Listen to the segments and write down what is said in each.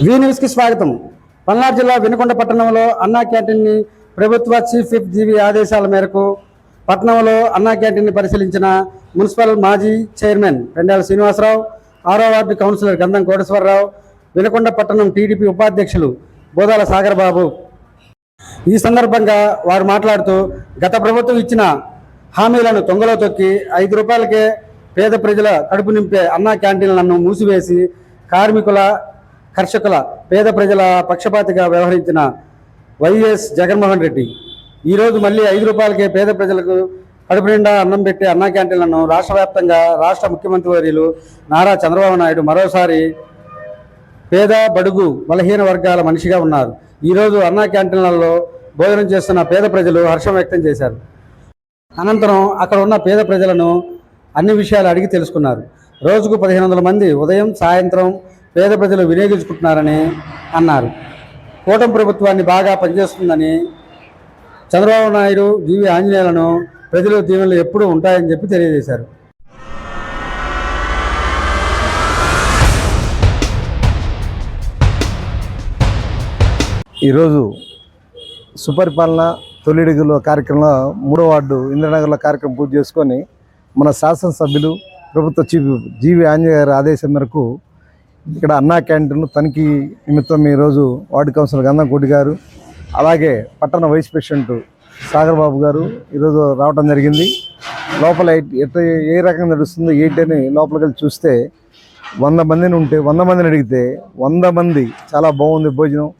వి న్యూస్కి స్వాగతం. పల్నాడు జిల్లా వినుకొండ పట్టణంలో అన్నా క్యాంటీన్ని ప్రభుత్వ చీఫ్ విప్ జీవి ఆదేశాల మేరకు పట్టణంలో అన్నా క్యాంటీన్ని పరిశీలించిన మున్సిపల్ మాజీ చైర్మన్ పెండాల శ్రీనివాసరావు ఆరో వార్డు కౌన్సిలర్ గంధం కోటేశ్వరరావు వినుకొండ పట్టణం టీడీపీ ఉపాధ్యక్షులు బోదాల సాగర్ బాబు ఈ సందర్భంగా వారు మాట్లాడుతూ గత ప్రభుత్వం ఇచ్చిన హామీలను తొంగలో తొక్కి ఐదు రూపాయలకే పేద ప్రజల కడుపు నింపే అన్నా క్యాంటీన్లను మూసివేసి కార్మికుల కర్షకుల పేద ప్రజల పక్షపాతిగా వ్యవహరించిన వైఎస్ జగన్మోహన్ రెడ్డి. ఈరోజు మళ్ళీ ఐదు రూపాయలకే పేద ప్రజలకు కడుపు నిండా అన్నం పెట్టే అన్నా క్యాంటీన్లను రాష్ట్ర వ్యాప్తంగా రాష్ట్ర ముఖ్యమంత్రి వర్యులు నారా చంద్రబాబు నాయుడు మరోసారి పేద బడుగు బలహీన వర్గాల మనిషిగా ఉన్నారు. ఈరోజు అన్నా క్యాంటీన్లలో భోజనం చేస్తున్న పేద ప్రజలు హర్షం వ్యక్తం చేశారు. అనంతరం అక్కడ ఉన్న పేద ప్రజలను అన్ని విషయాలు అడిగి తెలుసుకున్నారు. రోజుకు పదిహేను వందల మంది ఉదయం సాయంత్రం పేద ప్రజలు వినియోగించుకుంటున్నారని అన్నారు. కూటమి ప్రభుత్వాన్ని బాగా పనిచేస్తుందని చంద్రబాబు నాయుడు జీవి ఆంజనేయులను ప్రజలు దీవెనలు ఎప్పుడూ ఉంటాయని చెప్పి తెలియజేశారు. ఈరోజు సుపరిపాలన తొలిడుగుల కార్యక్రమంలో మూడో వార్డు ఇంద్రనగర్లో కార్యక్రమం పూర్తి చేసుకొని మన శాసనసభ్యులు ప్రభుత్వ చీఫ్ జీవి ఆంజనేయ గారి ఆదేశం మేరకు ఇక్కడ అన్నా క్యాంటీన్ తనిఖీ నిమిత్తం ఈరోజు వార్డు కౌన్సిలర్ గంధం కోటి గారు అలాగే పట్టణ వైస్ ప్రెసిడెంట్ సాగర్ బాబు గారు ఈరోజు రావడం జరిగింది. లోపల ఎట్- ఏ రకంగా నడుస్తుందో ఏంటి అని లోపలికి వెళ్ళి చూస్తే వంద మందిని ఉంటే వంద మందిని అడిగితే వంద మంది చాలా బాగుంది భోజనం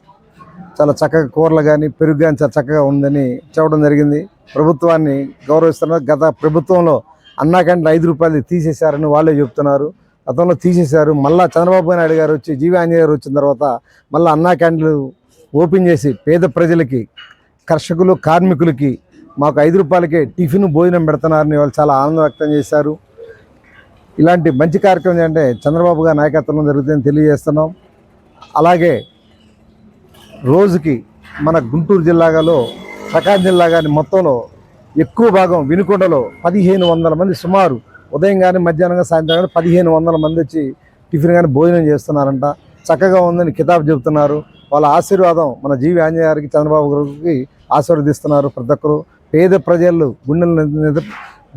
చాలా చక్కగా కూరలు కానీ పెరుగు కానీ చాలా చక్కగా ఉందని చెప్పడం జరిగింది. ప్రభుత్వాన్ని గౌరవిస్తున్నారు గత ప్రభుత్వంలో అన్నా క్యాంటీన్ ఐదు రూపాయలు తీసేశారని వాళ్ళే చెప్తున్నారు. గతంలో తీసేశారు. మళ్ళా చంద్రబాబు నాయుడు గారు వచ్చి జీవి ఆంజనేయ గారు వచ్చిన తర్వాత మళ్ళీ అన్నా క్యాంటీన్లు ఓపెన్ చేసి పేద ప్రజలకి కర్షకులు కార్మికులకి మాకు ఐదు రూపాయలకే టిఫిన్ భోజనం పెడుతున్నారని వాళ్ళు చాలా ఆనందం వ్యక్తం చేశారు. ఇలాంటి మంచి కార్యక్రమం అంటే చంద్రబాబు గారి నాయకత్వంలో జరుగుతుందని తెలియజేస్తున్నాం. అలాగే రోజుకి మన గుంటూరు జిల్లాలో ప్రకాశం జిల్లా కానీ మొత్తంలో ఎక్కువ భాగం వినుకొండలో పదిహేను వందల మంది సుమారు ఉదయం కానీ మధ్యాహ్నం కానీ సాయంత్రం కానీ పదిహేను వందల మంది వచ్చి టిఫిన్ కానీ భోజనం చేస్తున్నారంట. చక్కగా ఉందని కితాబు చెబుతున్నారు. వాళ్ళ ఆశీర్వాదం మన జీవి ఆంజనేయ గారికి చంద్రబాబు గారికి ఆశీర్వదిస్తున్నారు ప్రతి ఒక్కరు. పేద ప్రజలు గుండెలు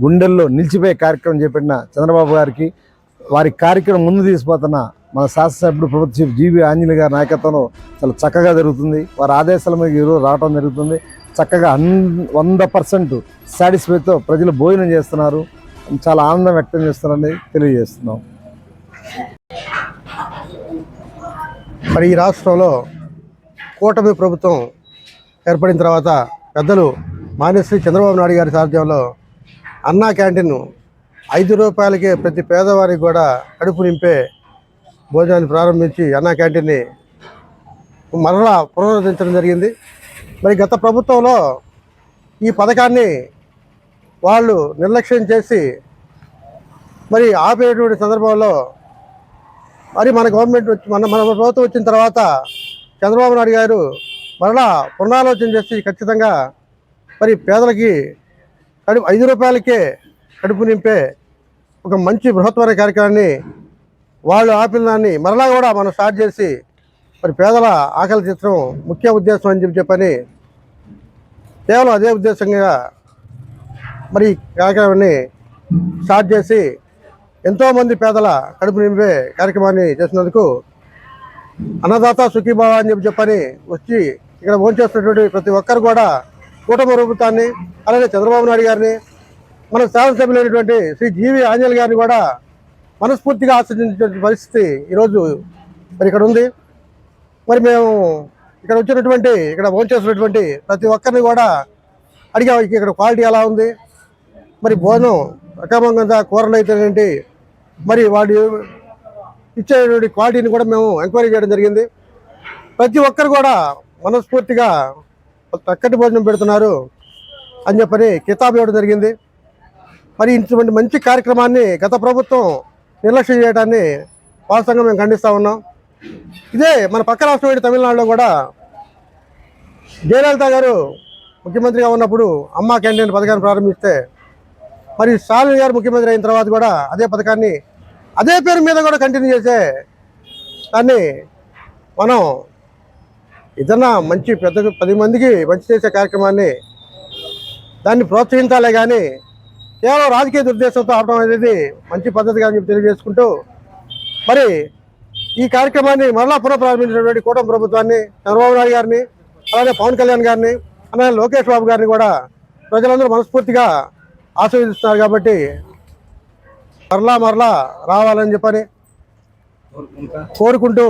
గుండెల్లో నిలిచిపోయే కార్యక్రమం చేపట్టిన చంద్రబాబు గారికి వారి కార్యక్రమం ముందు తీసుకుపోతున్న మన శాసనసభ్యుడు ప్రభుత్వ చీఫ్ జీవి ఆంజనేయ గారి నాయకత్వంలో చాలా చక్కగా జరుగుతుంది. వారి ఆదేశాల మీద ఈరోజు రావడం జరుగుతుంది. చక్కగా అన్ వంద పర్సెంట్ సాటిస్ఫైతో ప్రజలు భోజనం చేస్తున్నారు. చాలా ఆనందం వ్యక్తం చేస్తున్నారని తెలియజేస్తున్నాం. మరి ఈ రాష్ట్రంలో కూటమి ప్రభుత్వం ఏర్పడిన తర్వాత పెద్దలు మాన్యశ్రీ చంద్రబాబు నాయుడు గారి సాధ్యంలో అన్నా క్యాంటీన్ ఐదు రూపాయలకే ప్రతి పేదవారికి కూడా కడుపు నింపే భోజనాన్ని ప్రారంభించి అన్నా క్యాంటీన్ని మరలా పునరుద్ధరించడం జరిగింది. మరి గత ప్రభుత్వంలో ఈ పథకాన్ని వాళ్ళు నిర్లక్ష్యం చేసి మరి ఆపేటువంటి సందర్భంలో మరి మన గవర్నమెంట్ వచ్చి మన మన ప్రభుత్వం వచ్చిన తర్వాత చంద్రబాబు నాయుడు గారు మరలా పునరాలోచన చేసి ఖచ్చితంగా మరి పేదలకి కడుపు ఐదు రూపాయలకే కడుపు నింపే ఒక మంచి బృహత్వర కార్యక్రమాన్ని వాళ్ళు ఆపిన దాన్ని మరలా కూడా మనం స్టార్ట్ చేసి మరి పేదల ఆకలి చిత్రం ముఖ్య ఉద్దేశం అని చెప్పి చెప్పని కేవలం అదే ఉద్దేశంగా మరి ఈ కార్యక్రమాన్ని స్టార్ట్ చేసి ఎంతోమంది పేదల కడుపు నింపే కార్యక్రమాన్ని చేసినందుకు అన్నదాత సుఖీభావ అని చెప్పి చెప్పని వచ్చి ఇక్కడ భోంచేస్తున్నటువంటి ప్రతి ఒక్కరు కూడా కూటమి ప్రభుత్వాన్ని అలాగే చంద్రబాబు నాయుడు గారిని మన శాసనసభ్యులైనటువంటి శ్రీ జీవి ఆంజనేయులు గారిని కూడా మనస్ఫూర్తిగా ఆశ్రయించినటువంటి పరిస్థితి ఈరోజు మరి ఇక్కడ ఉంది. మరి మేము ఇక్కడ వచ్చినటువంటి ఇక్కడ భోంచేస్తున్నటువంటి ప్రతి ఒక్కరిని కూడా అడిగా ఇక్కడ క్వాలిటీ ఎలా ఉంది? మరి భోజనం అక్రమంగా కూరలు అయితే ఏంటి మరి వాడు ఇచ్చేటువంటి క్వాలిటీని కూడా మేము ఎంక్వైరీ చేయడం జరిగింది. ప్రతి ఒక్కరు కూడా మనస్ఫూర్తిగా చక్కటి భోజనం పెడుతున్నారు అని చెప్పని కితాబు ఇవ్వడం జరిగింది. మరి ఇటువంటి మంచి కార్యక్రమాన్ని గత ప్రభుత్వం నిర్లక్ష్యం చేయడాన్ని వాస్తవంగా మేము ఖండిస్తూ ఉన్నాం. ఇదే మన పక్క రాష్ట్రం తమిళనాడులో కూడా జయలలిత గారు ముఖ్యమంత్రిగా ఉన్నప్పుడు అమ్మ క్యాంటీన్ పథకాన్ని ప్రారంభిస్తే మరి స్టాలిన్ గారు ముఖ్యమంత్రి అయిన తర్వాత కూడా అదే పథకాన్ని అదే పేరు మీద కూడా కంటిన్యూ చేసే దాన్ని మనం ఏదన్నా మంచి పెద్ద పది మందికి మంచి చేసే కార్యక్రమాన్ని దాన్ని ప్రోత్సహించాలే కానీ కేవలం రాజకీయ దుర్దేశంతో ఆపడం అనేది మంచి పద్ధతిగా అని చెప్పి తెలియజేసుకుంటూ మరి ఈ కార్యక్రమాన్ని మరలా పునఃప్రారంభించినటువంటి కూటమి ప్రభుత్వాన్ని చంద్రబాబు నాయుడు గారిని అలాగే పవన్ కళ్యాణ్ గారిని అలాగే లోకేష్ బాబు గారిని కూడా ప్రజలందరూ మనస్ఫూర్తిగా ఆస్వాదిస్తున్నారు కాబట్టి మరలా మరలా రావాలని చెప్పని కోరుకుంటూ